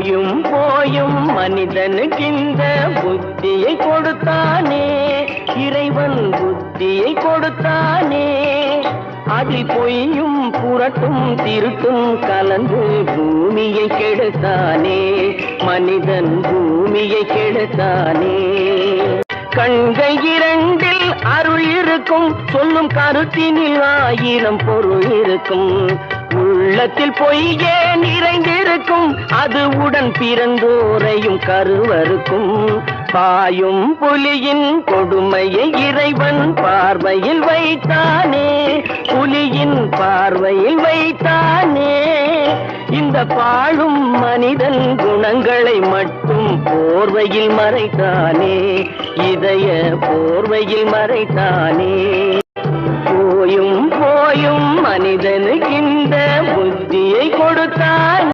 போயும் போயும் மனிதனுக்கிந்த புத்தியை கொடுத்தானே. இறைவன் புத்தியை கொடுத்தானே. அதில் பொய்யும் புரட்டும் திருட்டும் கலந்து பூமியை கெடுத்தானே. மனிதன் பூமியை கெடுத்தானே. கண்கள் இரண்டில் அருள் இருக்கும் சொல்லும் கருத்தினில் ஆயிரம் பொருள் இருக்கும். உள்ளத்தில் பொய்யே நிறைந்திருக்கும் அது பிறந்தோரையும் கருவருக்கும் பாயும் புலியின் கொடுமையை இறைவன் பார்வையில் வைத்தானே. புலியின் பார்வையில் வைத்தானே. இந்த பாழும் மனிதன் குணங்களை மட்டும் போர்வையில் மறைத்தானே. இதய போர்வையில் மறைத்தானே. போயும் போயும் மனிதனுக்கு இந்த புத்தியை கொடுத்தான்.